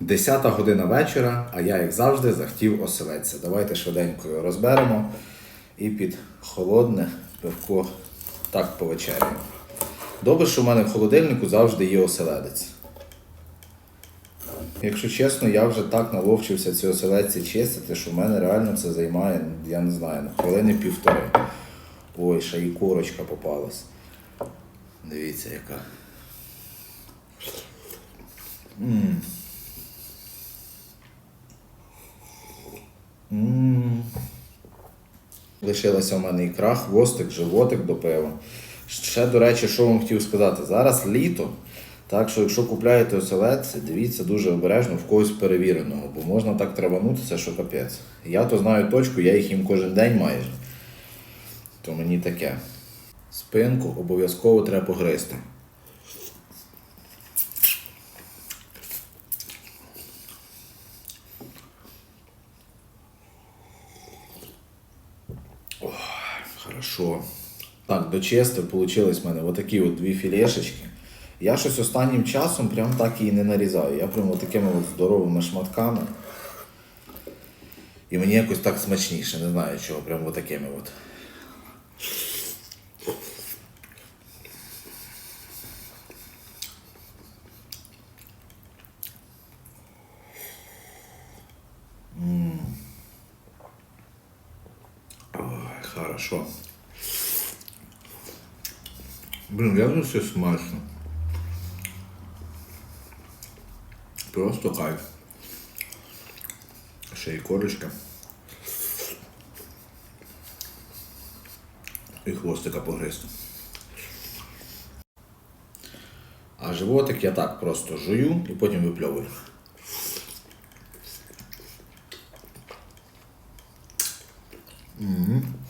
Десята година вечора, а я, як завжди, захотів оселедця. Давайте швиденько його розберемо і під холодне пивко так повечеряємо. Добре, що в мене в холодильнику завжди є оселедець. Якщо чесно, я вже так наловчився ці оселедці чистити, що в мене реально це займає, я не знаю, ну, хвилини півтори. Ой, ще і корочка попалась. Дивіться, яка. М. М. Лишилася в мене ікра, хвостик, животик до пива. Ще, до речі, що вам хотів сказати, зараз літо. Так що, якщо купляєте оселедці, дивіться дуже обережно в когось перевіреного, бо можна так траванутися, що капець. Я то знаю точку, я їх їм кожен день майже. То мені таке. Спинку обов'язково треба погризти. Хорошо. Так, до чести вийшли в мене отакі от дві філешечки. Я щось останнім часом прям так її не нарізаю. Я прям такими от здоровими шматками. І мені якось так смачніше, не знаю чого, прям отакими от. М. Ой, хорошо. Як же все смачно. Просто кайф. Ще й корочка. І хвостика погризти. А животик я так просто жую і потім випльовую. М.